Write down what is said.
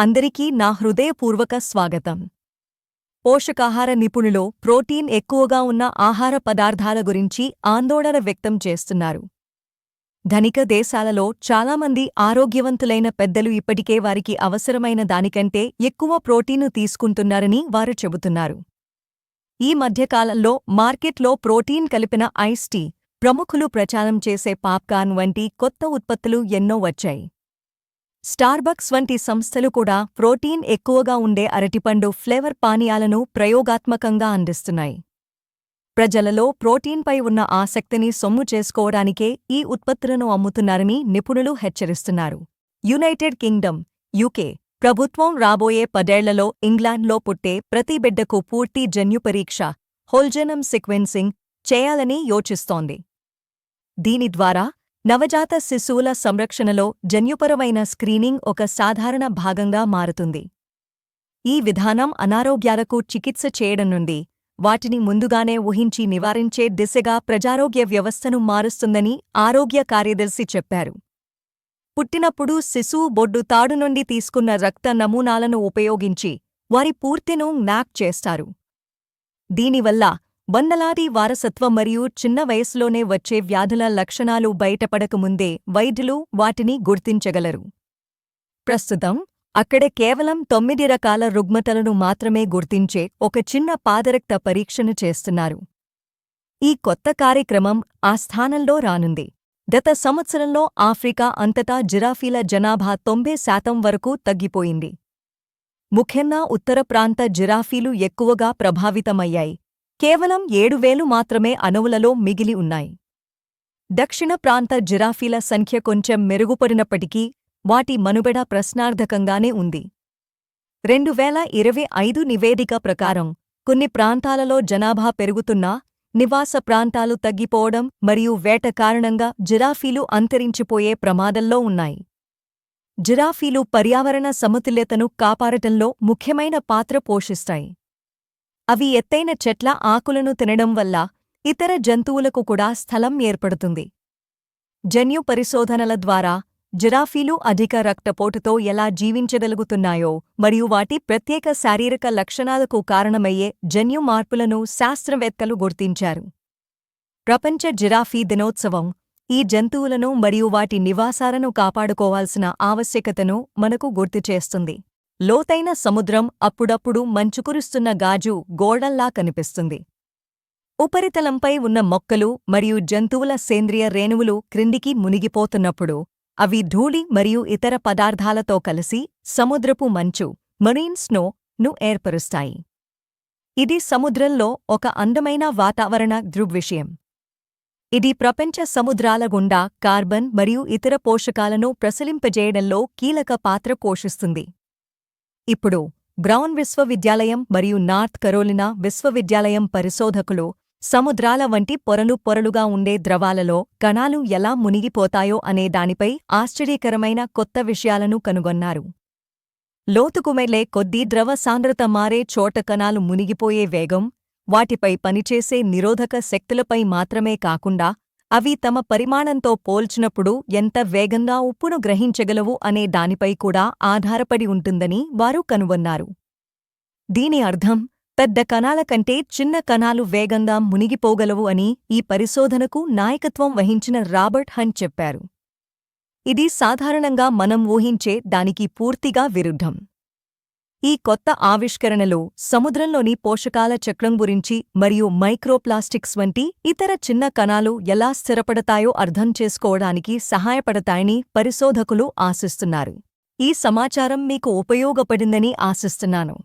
అందరికీ నా హృదయపూర్వక స్వాగతం. పోషకాహార నిపుణులు ప్రోటీన్ ఎక్కువగా ఉన్న ఆహార పదార్థాల గురించి ఆందోళన వ్యక్తం చేస్తున్నారు. ధనిక దేశాలలో చాలామంది ఆరోగ్యవంతులైన పెద్దలు ఇప్పటికే వారికి అవసరమైన దానికంటే ఎక్కువ ప్రోటీను తీసుకుంటున్నారని వారు చెబుతున్నారు. ఈ మధ్యకాలంలో మార్కెట్లో ప్రోటీన్ కలిపిన ఐస్ టీ ప్రముఖులు ప్రచారం చేసే పాప్కార్న్ వంటి కొత్త ఉత్పత్తులు ఎన్నో వచ్చాయి. స్టార్బక్స్ వంటి సంస్థలు కూడా ప్రోటీన్ ఎక్కువగా ఉండే అరటిపండు ఫ్లేవర్ పానీయాలను ప్రయోగాత్మకంగా అందిస్తున్నాయి. ప్రజలలో ప్రోటీన్పై ఉన్న ఆసక్తిని సొమ్ము చేసుకోవడానికే ఈ ఉత్పత్తులను అమ్ముతున్నారని నిపుణులు హెచ్చరిస్తున్నారు. యునైటెడ్ కింగ్డమ్ యూకే ప్రభుత్వం రాబోయే పదేళ్ళలో ఇంగ్లాండ్లో పుట్టే ప్రతి బిడ్డకు పూర్తి జన్యుపరీక్ష హోల్జెనమ్ సీక్వెన్సింగ్ చేయాలని యోచిస్తోంది. దీని ద్వారా నవజాత శిశువుల సంరక్షణలో జన్యుపరమైన స్క్రీనింగ్ ఒక సాధారణ భాగంగా మారుతుంది. ఈ విధానం అనారోగ్యాలకు చికిత్స చేయడం నుండి వాటిని ముందుగానే ఊహించి నివారించే దిశగా ప్రజారోగ్య వ్యవస్థను మారుస్తుందని ఆరోగ్య కార్యదర్శి చెప్పారు. పుట్టినప్పుడు శిశువు బొడ్డు తాడు నుండి తీసుకున్న రక్త నమూనాలను ఉపయోగించి వారి పూర్తిను మ్యాప్ చేస్తారు. దీనివల్ల వందలాది వారసత్వం మరియు చిన్న వయసులోనే వచ్చే వ్యాధుల లక్షణాలు బయటపడకముందే వైద్యులు వాటిని గుర్తించగలరు. ప్రస్తుతం అక్కడ కేవలం తొమ్మిది రకాల రుగ్మతలను మాత్రమే గుర్తించే ఒక చిన్న పాదరక్త పరీక్షను చేస్తున్నారు. ఈ కొత్త కార్యక్రమం ఆ స్థానంలో రానుంది. గత సంవత్సరంలో ఆఫ్రికా అంతటా జిరాఫీల జనాభా తొంభై శాతం వరకు తగ్గిపోయింది. ముఖ్యంగా ఉత్తర ప్రాంత జిరాఫీలు ఎక్కువగా ప్రభావితమయ్యాయి. కేవలం ఏడు వేలు మాత్రమే అణువులలో మిగిలి ఉన్నాయి. దక్షిణ ప్రాంత జిరాఫీల సంఖ్య కొంచెం మెరుగుపడినప్పటికీ వాటి మనుబెడ ప్రశ్నార్థకంగానే ఉంది. రెండు వేల ఇరవై ఐదు నివేదిక ప్రకారం కొన్ని ప్రాంతాలలో జనాభా పెరుగుతున్నా నివాస ప్రాంతాలు తగ్గిపోవడం మరియు వేట కారణంగా జిరాఫీలు అంతరించిపోయే ప్రమాదంలో ఉన్నాయి. జిరాఫీలు పర్యావరణ సమతుల్యతను కాపాడటంలో ముఖ్యమైన పాత్ర పోషిస్తాయి. అవి ఎత్తైన చెట్ల ఆకులను తినడం వల్ల ఇతర జంతువులకు కూడా స్థలం ఏర్పడుతుంది. జన్యు పరిశోధనల ద్వారా జిరాఫీలు అధిక రక్తపోటుతో ఎలా జీవించగలుగుతున్నాయో మరియు వాటి ప్రత్యేక శారీరక లక్షణాలకు కారణమయ్యే జన్యు మార్పులను శాస్త్రవేత్తలు గుర్తించారు. ప్రపంచ జిరాఫీ దినోత్సవం ఈ జంతువులను మరియు వాటి నివాసాలను కాపాడుకోవాల్సిన ఆవశ్యకతను మనకు గుర్తుచేస్తుంది లోతైన సముద్రం అప్పుడప్పుడు మంచు కురుస్తున్న గాజు గోడల్లా కనిపిస్తుంది. ఉపరితలంపై ఉన్న మొక్కలు మరియు జంతువుల సేంద్రియ రేణువులు క్రిందికి మునిగిపోతున్నప్పుడు అవి ధూళి మరియు ఇతర పదార్థాలతో కలిసి సముద్రపు మంచు మరీన్ స్నో ను ఏర్పరుస్తాయి. ఇది సముద్రంలో ఒక అందమైన వాతావరణ దృగ్విషయం. ఇది ప్రపంచ సముద్రాల గుండా కార్బన్ మరియు ఇతర పోషకాలను ప్రసలింపజేయడంలో కీలక పాత్ర పోషిస్తుంది. ఇప్పుడు బ్రౌన్ విశ్వవిద్యాలయం మరియు నార్త్ కరోలినా విశ్వవిద్యాలయం పరిశోధకులు సముద్రాల వంటి పొరలు పొరలుగా ఉండే ద్రవాలలో కణాలు ఎలా మునిగిపోతాయో అనే దానిపై ఆశ్చర్యకరమైన కొత్త విషయాలను కనుగొన్నారు. లోతుకుమెళ్ళే కొద్దీ ద్రవ సాంద్రత మారే చోట కణాలు మునిగిపోయే వేగం వాటిపై పనిచేసే నిరోధక శక్తులపై మాత్రమే కాకుండా అవి తమ పరిమాణంతో పోల్చినప్పుడు ఎంత వేగంగా ఉప్పును గ్రహించగలవు అనే దానిపై కూడా ఆధారపడి ఉంటుందని వారు కనుగొన్నారు. దీని అర్థం పెద్ద కణాల కంటే చిన్న కణాలు వేగంగా మునిగిపోగలవు అని ఈ పరిశోధనకు నాయకత్వం వహించిన రాబర్ట్ హంట్ చెప్పారు. ఇది సాధారణంగా మనం ఊహించే దానికి పూర్తిగా విరుద్ధం. ఈ కొత్త ఆవిష్కరణలు సముద్రంలోని పోషకాల చక్రం గురించి మరియు మైక్రోప్లాస్టిక్స్ వంటి ఇతర చిన్న కణాలు ఎలా స్థిరపడతాయో అర్థం చేసుకోవడానికి సహాయపడతాయని పరిశోధకులు ఆశిస్తున్నారు. ఈ సమాచారం మీకు ఉపయోగపడిందని ఆశిస్తున్నాను.